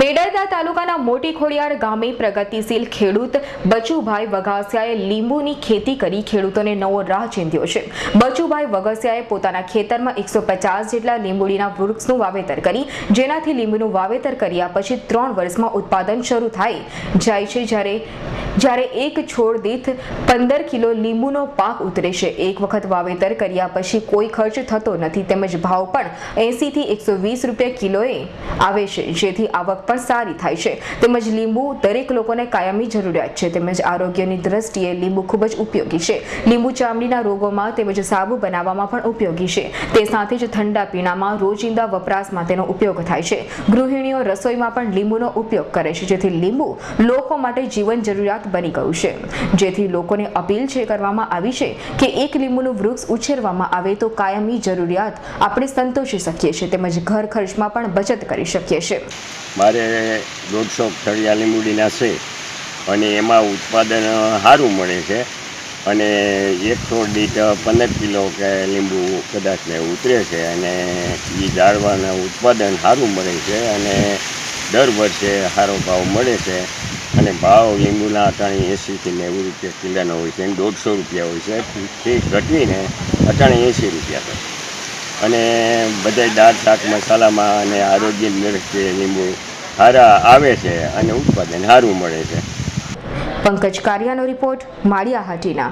મેડરદા તાલુકાના મોટી ખોડિયાર ગામે પ્રગતિશીલ ખેડૂત બચુભાઈ વઘાસિયાએ લીંબુની ખેતી કરી ખેડૂતોને નવો રાહ ચીંધ્યો છે. બચુભાઈ વઘાસિયાએ પોતાના ખેતરમાં એકસો જેટલા લીંબુડીના વૃક્ષનું વાવેતર કરી, જેનાથી લીંબુનું વાવેતર કર્યા પછી ત્રણ વર્ષમાં ઉત્પાદન શરૂ થાય. જાય છે જ્યારે જ્યારે એક છોડ દીઠ પંદર કિલો લીંબુનો પાક ઉતરે છે. એક વખત વાવેતર કર્યા પછી કોઈ ખર્ચ થતો નથી. તેમજ ભાવ પણ એંસીથી એકસો વીસ રૂપિયા કિલોએ આવે છે, જેથી આવક પણ સારી થાય છે. તેમજ લીંબુ દરેક લોકોને કાયમી જરૂરિયાત છે. તેમજ આરોગ્યની દ્રષ્ટિએ લીંબુ ખૂબ જ ઉપયોગી છે. લીંબુ ચામડીના રોગોમાં તેમજ સાબુ બનાવવામાં પણ ઉપયોગી છે. તે સાથે જ ઠંડા પીણામાં રોજિંદા વપરાશમાં તેનો ઉપયોગ થાય છે. ગૃહિણીઓ રસોઈમાં પણ લીંબુનો ઉપયોગ કરે છે, જેથી લીંબુ લોકો માટે જીવન જરૂરિયાત બની ગયું છે. જેથી લોકોને અપીલ છે કરવામાં આવી છે કે એક લીંબુનું વૃક્ષ ઉછેરવામાં આવે તો કાયમી જરૂરિયાત આપણે સંતોષી શકીએ છીએ તેમજ ઘર ખર્ચમાં પણ બચત કરી શકીએ છીએ. મારે દોઢસો થળિયા લીંબુડીના છે અને એમાં ઉત્પાદન સારું મળે છે અને એક છોડ દીઠ પંદર કિલો કે લીંબુ કદાચ ને ઉતરે છે અને એ ઝાડવાના ઉત્પાદન સારું મળે છે અને દર વર્ષે સારો ભાવ મળે છે. અને ભાવ લીંબુના અટાણે એંસીથી નેવું રૂપિયા કિલ્લાનો હોય છે અને દોઢસો રૂપિયા હોય છે. તે ઘટીને અટાણે એંસી રૂપિયા થાય. અને બધાય દાળ, શાક, મસાલામાં અને આરોગ્યની દ્રષ્ટિએ લીંબુ સારા આવે છે અને ઉત્પાદન સારું મળે છે. પંકજ કારિયાનો રિપોર્ટ, માળિયા હાટીના.